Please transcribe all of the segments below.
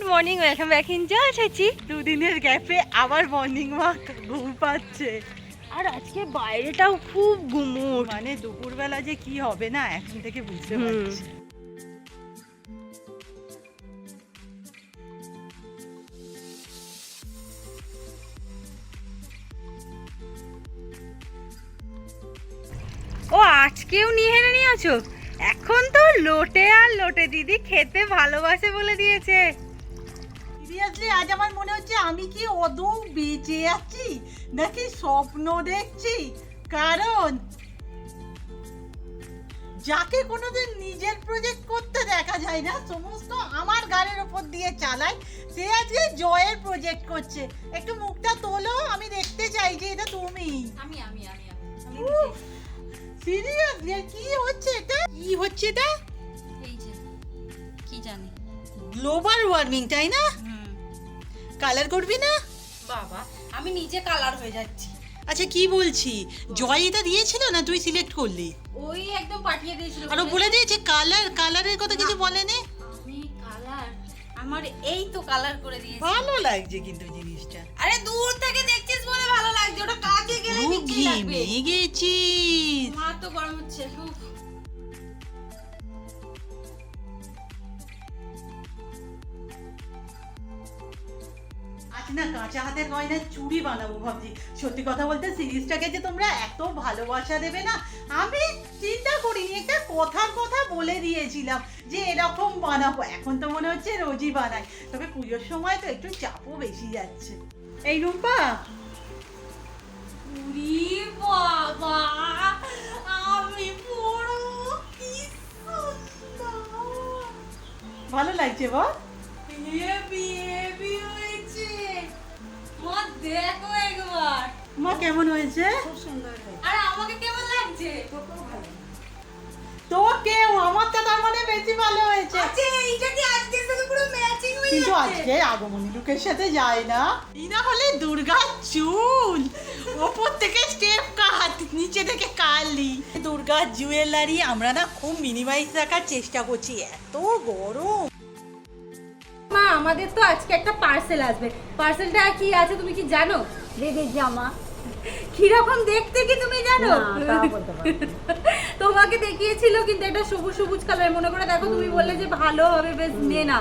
Good morning welcome back in জল চাইছি দুদিনের গ্যাপে আবার মর্নিং ওয়াক ঘুম পাচ্ছে। আর আজকে বাইরেটাও খুব গুমুট। মানে দুপুরবেলা যে কি হবে না এখন থেকে বুঝতে। পারছি। ও আজকেও নিহেরে নিয়েছো এখন তো লোটে আর লোটে দিদি খেতে ভালোবাসে বলে দিয়েছে। সিরিয়াসলি আজ আমার মনে হচ্ছে আমি কি অদৌ বেঁচে আছি? নাকি স্বপ্ন দেখছি? কারণ যাকে কোনোদিন নিজের প্রজেক্ট করতে দেখা যায় না সমস্ত আমার গাড়ির ওপর দিয়ে চালায় সে আজকে জয়ের প্রজেক্ট করছে। একটু মুখটা তোলো আমি দেখতে চাই যে এটা তুমি। আমি আমি আমি সিরিয়াসলি কি হচ্ছে এটা? কি হচ্ছে এটা? এই যে কি জানি। গ্লোবাল ওয়ার্মিং তাই না? কালার করবি না? বাবা আমি নিজে কালার হয়ে যাচ্ছি। আচ্ছা কি বলছি? জয় এটা দিয়েছিল না তুই সিলেক্ট করলি? ওই একদম পাঠিয়ে দিয়েছিল আর ও বলে দিয়েছে কালার কালারের কথা কিছু বলেনি আমি কালার আমার এই তো কালার করে দিয়েছি। ভালো লাগছে কিন্তু জিনিসটা। আরে দূর থেকে দেখছিস বলে ভালো লাগছে ওটা কাছে গেলে বিচ্ছিরি লাগবে? গেছিস। মা তো গরম হচ্ছে না কাঁচা হাতের গয়না চুড়ি বানাবো ভাবছি। সত্যি কথা বলতে সিরিজটাকে যে তোমরা এত ভালোবাসা দেবে না আমি চিন্তা করিনি একটা কথার কথা বলে দিয়েছিলাম যে এরকম বানাবো। এখন তো মনে হচ্ছে রোজই বানাই। তবে পুজোর সময় তো একটু চাপও বেশি যাচ্ছে। এই রূপা। বাবা আমি ভালো লাগছে বল। হেভি হেভি হয়েছে মা দেখো একবার। মা কেমন হয়েছে? আর আমাকে কেমন লাগছে? তোকেও আমার তার মানে বেশি ভালো হয়েছে। আচ্ছা এইটা কি আজকের সাথে পুরো ম্যাচিং হয়ে কিন্তু আজকে আগমনী লুকের সাথে যায় না। হলে দুর্গা চুল। ওপর থেকে স্টেপ কাট নিচে থেকে কালি। দুর্গা জুয়েলারি আমরা না খুব মিনিমাইজ রাখার চেষ্টা করছি। এত গরম। মা আমাদের তো আজকে একটা পার্সেল আসবে। পার্সেলটা কি আছে তুমি কি জানো? দিদির জামা কীরকম দেখতে কি তুমি জানো। তোমাকে দেখিয়েছিল কিন্তু এটা সবুজ সবুজ কালার মনে করে দেখো তুমি বললে যে ভালো হবে বেশ নে না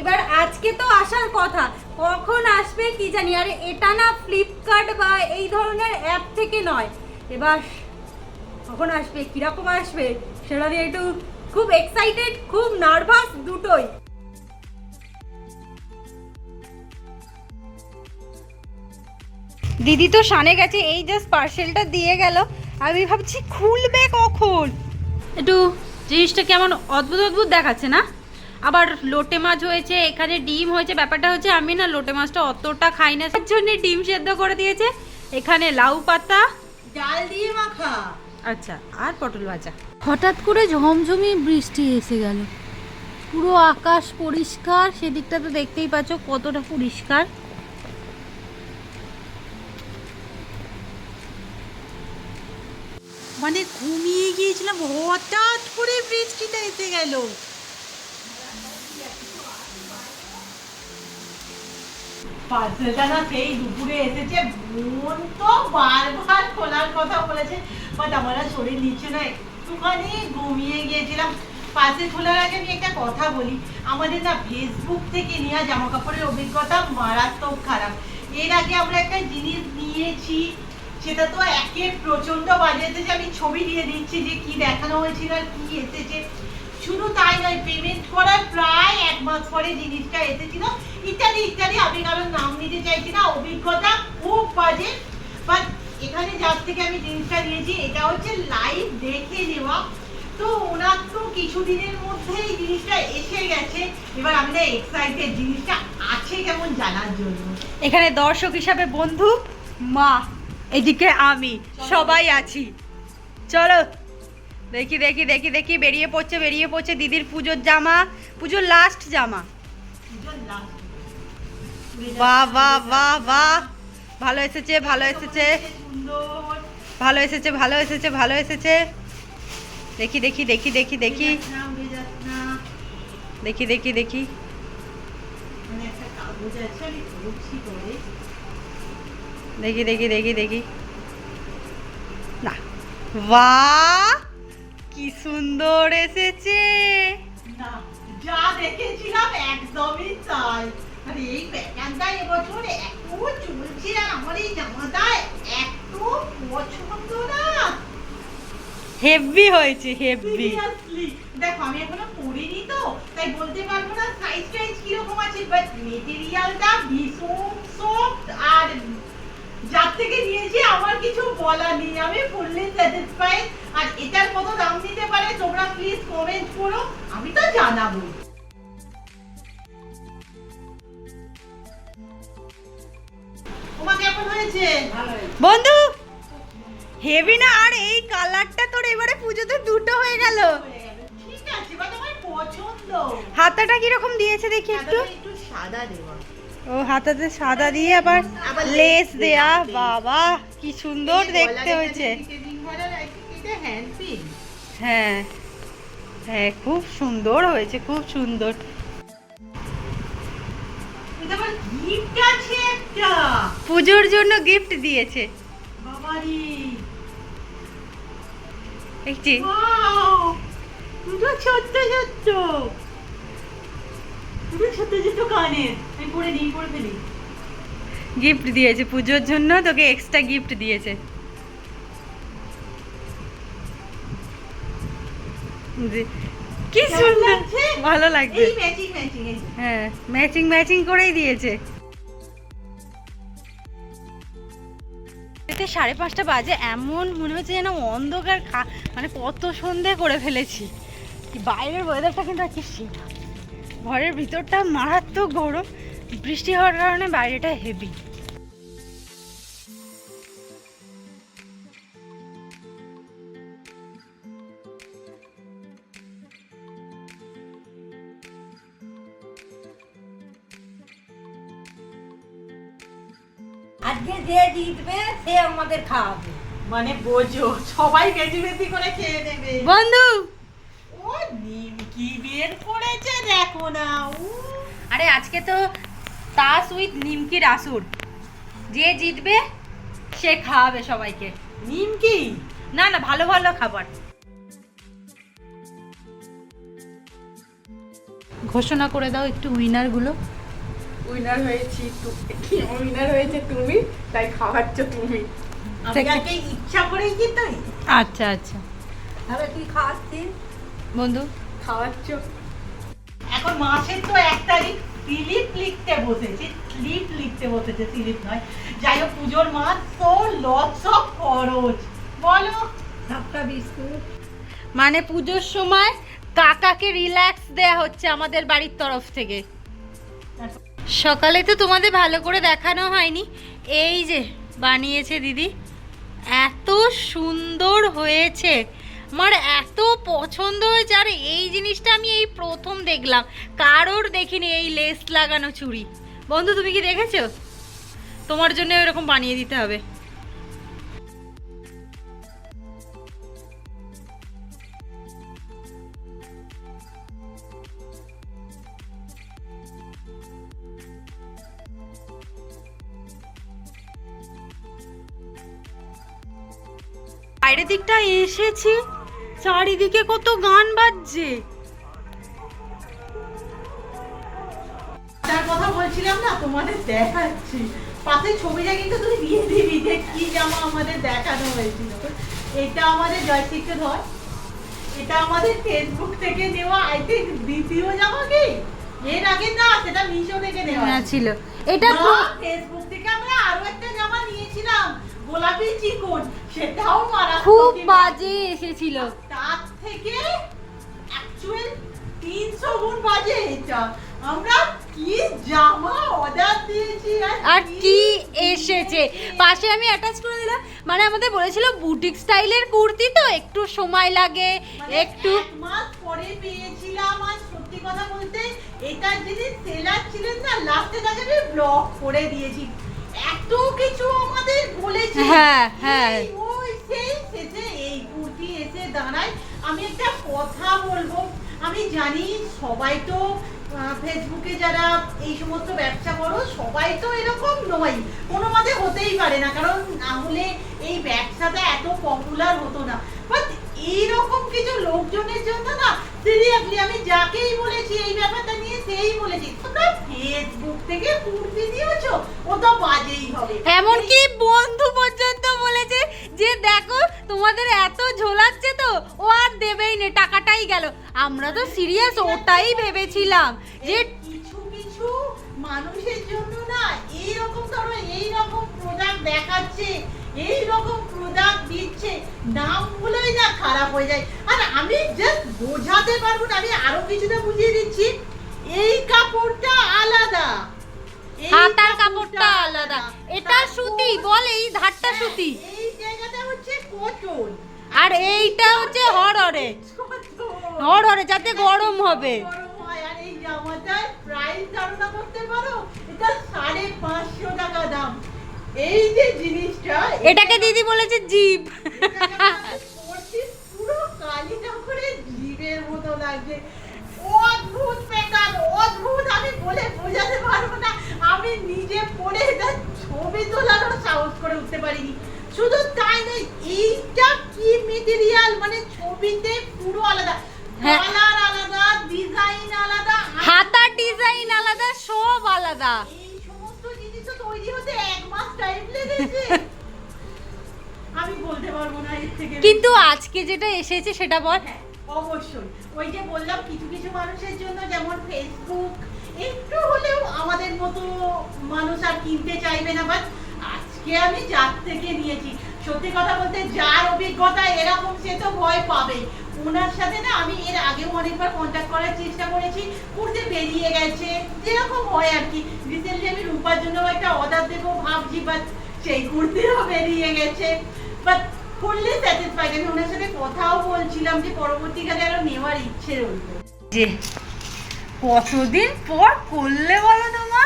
এবার আজকে তো আসার কথা। কখন আসবে কি জানি? আর এটা না ফ্লিপকার্ট বা এই ধরনের অ্যাপ থেকে নয়। এবার কখন আসবে? কীরকম আসবে? সেটা নিয়ে একটু খুব এক্সাইটেড খুব নার্ভাস দুটোই। দিদি তো সানে গেছে এই জাস্ট পার্সেলটা দিয়ে গেল। আমি ভাবছি খুলবে কখন? একটু জিনিসটা কেমন অদ্ভুত অদ্ভুত দেখাচ্ছে না? আবার লোটে মাছ হয়েছে এখানে ডিম হয়েছে ব্যাপারটা হচ্ছে আমি না লোটে মাছটা অতটা খাই না তার জন্য ডিম সেদ্ধ করে দিয়েছে। এখানে লাউ পাতা। ডাল দিয়ে মাখা। আচ্ছা আর পটল ভাজা। হঠাৎ করে ঝমঝমি বৃষ্টি এসে গেল। পুরো আকাশ পরিষ্কার সেদিকটা তো দেখতেই পাচ্ছ কতটা পরিষ্কার। মানে ঘুমিয়ে গিয়েছিলাম, হঠাৎ করে বৃষ্টিটা এসে গেল। পার্সেলটা না সেই দুপুরে এসেছে, মন তো বারবার খোলার কথা বলেছে বাট আমার শরীর নিচ্ছে না, একটুখানি ঘুমিয়ে গিয়েছিলাম। পার্সেল খোলার আগে আমি একটা কথা বলি, আমাদের না ফেসবুক থেকে নেওয়া জামা কাপড়ের অভিজ্ঞতা মারাত্মক খারাপ। এর আগে আমরা একটা জিনিস নিয়েছি সেটা তো একে প্রচণ্ড বাজে এসেছে আমি ছবি দিয়ে দিচ্ছি যে কি দেখানো হয়েছিল আর কি এসেছে। শুধু তাই নয় পেমেন্ট করার প্রায় এক মাস পরে জিনিসটা এসেছিল। ইত্যাদি ইত্যাদি, আমি কারোর নাম নিতে চাইছি না, অভিজ্ঞতা খুব বাজে। বাট এখানে যার থেকে আমি জিনিসটা নিয়েছি, এটা হচ্ছে লাইভ দেখে নেওয়া। তো ওনার তো কিছুদিনের মধ্যে এই জিনিসটা এসে গেছে। এবার আমি না এক্সাইটেড জিনিসটা আছে কেমন জানার জন্য। এখানে দর্শক হিসাবে বন্ধু, মা। এদিকে আমি, সবাই আছি। চলো, দেখি দেখি দেখি দেখি, বেরিয়ে পড়ছে বেরিয়ে পড়ছে দিদির পুজোর জামা, পুজোর লাস্ট জামা। বাহ বাহ বাহ বাহ। ভালো এসেছে ভালো এসেছে। ভালো এসেছে ভালো এসেছে ভালো এসেছে। দেখি দেখি দেখি দেখি দেখি। দেখি দেখি দেখি। দেখি দেখি দেখি দেখি। না। বাহ! কি সুন্দর এসেছে। যা দেখেছিলাম একদমই তাই। আরে এই প্যাটার্নটা এবছর এত চলছে আর আমার এই জামাটা এত পছন্দ না। হেভি হয়েছে হেভি দেখো আমি এখনও পরিনি তো তাই বলতে পারব না সাইজ টাইজ কীরকম আছে বাট মেটেরিয়ালটা থেকে নিয়েছি আমার কিছু বলার নেই। আমি ফুললি স্যাটিসফাইড আর এটার কত দাম নিতে পারে তোমরা প্লিজ কমেন্ট করো আমি তো জানাব। তোমার বন্ধু হেভি না? আর এই কালারটা তোর এবারে পুজোতে দুটো হয়ে গেল। ঠিক আছে বা তোমার পছন্দ। হাতাটা কীরকম দিয়েছে দেখি একটু একটু। একটু সাদা দেওয়া। ও হাতাতে সাদা দিয়ে আবার লেস দেয়া। বাবা কি সুন্দর দেখতে হয়েছে। হ্যাঁ হ্যাঁ খুব সুন্দর হয়েছে খুব সুন্দর একটা। পুজোর জন্য গিফট দিয়েছে দেখছি ছোট্ট ছোট্ট। দুটো ছোট্ট ছোট্ট কানের। আমি পরে নিই, পরে ফেলি। গিফট দিয়েছে পুজোর জন্য তোকে এক্সট্রা গিফট দিয়েছে। কি সুন্দর। ভালো লাগছে। হ্যাঁ ম্যাচিং ম্যাচিং করেই দিয়েছে। এতে সাড়ে পাঁচটা বাজে এমন মনে হচ্ছে যেন অন্ধকার খা মানে কত সন্ধে করে ফেলেছি। বাইরের ওয়েদারটা কিন্তু আর কি সেরা ঘরের ভিতরটা মারাত্মক গরম। বৃষ্টি হওয়ার কারণে বাইরেটা হেভি আজকে যে জিতবে সে আমাদের খাওয়াবে। মানে বোঝো সবাই বেশি বেশি করে খেয়ে নেবে। বন্ধু! করেছে দেখো না আরে আজকে তো তাস উইথ নিমকির আসুর। যে জিতবে সে খাওয়াবে সবাইকে। নিমকি? না না ভালো ভালো খাবার। ঘোষণা করে দাও একটু উইনারগুলো। উইনার হয়েছি উইনার হয়েছে তুমি? তাই খাওয়াচ্ছ তুমি। আগে ইচ্ছা করেই কিন্তু আচ্ছা আচ্ছা। তাহলে তুই খাওয়াচ্ছিস? বন্ধু। খাওয়াচ্ছ। এখন মাসের তো এক তারিখ স্লিপ লিখতে বসেছে। স্লিপ লিখতে বসেছে স্লিপ নয়। যাই হোক পুজোর মাস তো লটস অফ খরচ। বলো। সাতটা বিস্কুট। মানে পুজোর সময় কাকাকে রিল্যাক্স দেয়া হচ্ছে আমাদের বাড়ির তরফ থেকে। সকালে তো তোমাদের ভালো করে দেখানো হয়নি। এই যে বানিয়েছে দিদি। এত সুন্দর হয়েছে। আমার এত পছন্দ হয়েছে। আর, এই জিনিসটা আমি এই প্রথম দেখলাম। কারোর দেখিনি এই লেস লাগানো চুড়ি। বন্ধু, তুমি কি দেখেছ? তোমার জন্য এরকম বানিয়ে দিতে হবে। বাইরের দিকটা এসেছি। চারিদিকে কত গান বাজছে। তার কথা বলছিলাম না তোমাদের দেখাচ্ছি। পাশে ছবিটা কিন্তু তুমি দিয়ে দিবি যে কি জামা আমাদের দেখানো হয়েছিল। এটা আমাদের জয়শ্রীকে ধর। এটা আমাদের ফেসবুক থেকে নেওয়া আই থিঙ্ক দ্বিতীয় জামা কি? এর আগে না সেটা মিশো থেকে নেওয়া। ছিল। এটা ফেসবুক থেকে আমরা আরও একটা জামা নিয়েছিলাম। গোলাপি চিকন সেটাও মারাত্মক খুব বাজে এসেছিল। তার থেকে অ্যাকচুয়াল তিনশো গুণ বাজে এটা। আমরা কি জামা অর্ডার দিয়েছি আর কি এসেছে? পাশে আমি অ্যাটাচ করে দিলাম। মানে আমাদের বলেছিল বুটিক স্টাইলের কুর্তি তো একটু সময় লাগে মানে একটু এক মাস পরে পেয়েছিলাম আর সত্যি কথা বলতে এটার যিনি সেলার ছিলেন না লাস্টে তাকে আমি ব্লক করে দিয়েছি। এত কিছু হ্যাঁ, হ্যাঁ। এই ওই সেই শেষে এই কুর্তি এসে দাঁড়ায়। আমি একটা কথা বলব। আমি জানি সবাই তো ফেসবুকে যারা এই সমস্ত ব্যবসা করো সবাই তো এরকম নয়। কোনো মতে হতেই পারে না কারণ না হলে এই ব্যবসাটা এত পপুলার হতো না। বাট এইরকম কিছু লোকজনের জন্য না সিরিয়াসলি আমি যাকেই বলেছি এই ব্যাপারটা নিয়ে সেই বলেছি। তোমরা ফেসবুক থেকে কুর্তি দিয়েছ ও তো বাজেই হবে। এমনকি বন্ধু তোমাদের এত ঝোলাচ্ছে তো ও আর দেবেই না টাকাটাই গেল। আমরা তো সিরিয়াস ওটাই ভেবেছিলাম যে কিছু কিছু মানুষের জন্য না এইরকম ধরো এইরকম প্রোডাক্ট দেখাচ্ছে এইরকম প্রোডাক্ট দিচ্ছে নামগুলোই না খারাপ হয়ে যায়। আর আমি জাস্ট বোঝাতে পারব না আমি আরও কিছুটা বুঝিয়ে দিচ্ছি। এই কাপড়টা আলাদা। এই হাতার কাপড়টা আলাদা। এটা সুতি বল এই ধারটা সুতি এই জায়গাটা হচ্ছে কটন আর এইটা হচ্ছে হররে। হররে যাতে গরম হবে। এই যে জিনিসটা এটাকে দিদি বলেছে জিপ। পুরো কালিটা করে জীবের মতো লাগছে। অদ্ভুত অদ্ভুত। আমি বলে বোঝাতে পারব না। আমি নিজে এটা ছবি তোলারও সাহস করে উঠতে পারিনি। শুধু তাই নয় এইটা কি মেটেরিয়াল মানে ছবিতে পুরো আলাদা। হ্যাঁ। কালার আলাদা ডিজাইন আলাদা হাতার ডিজাইন আলাদা সব আলাদা। এই সমস্ত জিনিস তো তৈরি হতে এক মাস টাইম লেগেছে। আমি বলতে পারব না এর থেকে। কিন্তু আজকে যেটা এসেছে সেটা বল। হ্যাঁ, অবশ্যই। ওই যে বললাম কিছু কিছু মানুষের জন্য যেমন ফেসবুক একটু হলেও আমাদের মতো মানুষ আর কিনতে চাইবে না বাট আজকে আমি যার থেকে নিয়েছি? সত্যি কথা বলতে যার অভিজ্ঞতা এরকম, সে তো ভয় পাবে। ওনার সাথে না আমি এর আগেও অনেকবার কন্ট্যাক্ট করার চেষ্টা করেছি কুর্তি বেরিয়ে গেছে। যেরকম হয় আর কি। রিসেন্টলি আমি রূপার জন্য একটা অর্ডার দেবো, ভাবছি বাট সেই কুর্তিও বেরিয়ে গেছে। বাট ফুললি স্যাটিসফাইড আমি ওনার সাথে কথাও বলছিলাম যে পরবর্তীকালে আরও নেওয়ার ইচ্ছে রইল। যে কতদিন পর করলে বলো তোমা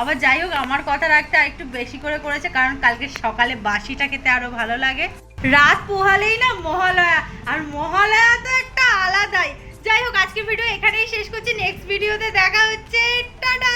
আবার যাই হোক, আমার কথা রাখতে একটু বেশি করে করেছে, কারণ কালকে সকালে বাসিটা খেতে আরও ভালো লাগে। রাত পোহালেই না মহালয়া, আর মহালয়া তো একটা আলাদাই। যাই হোক আজকে ভিডিও এখানেই শেষ করছি নেক্সট ভিডিওতে দেখা হচ্ছে, টাটা!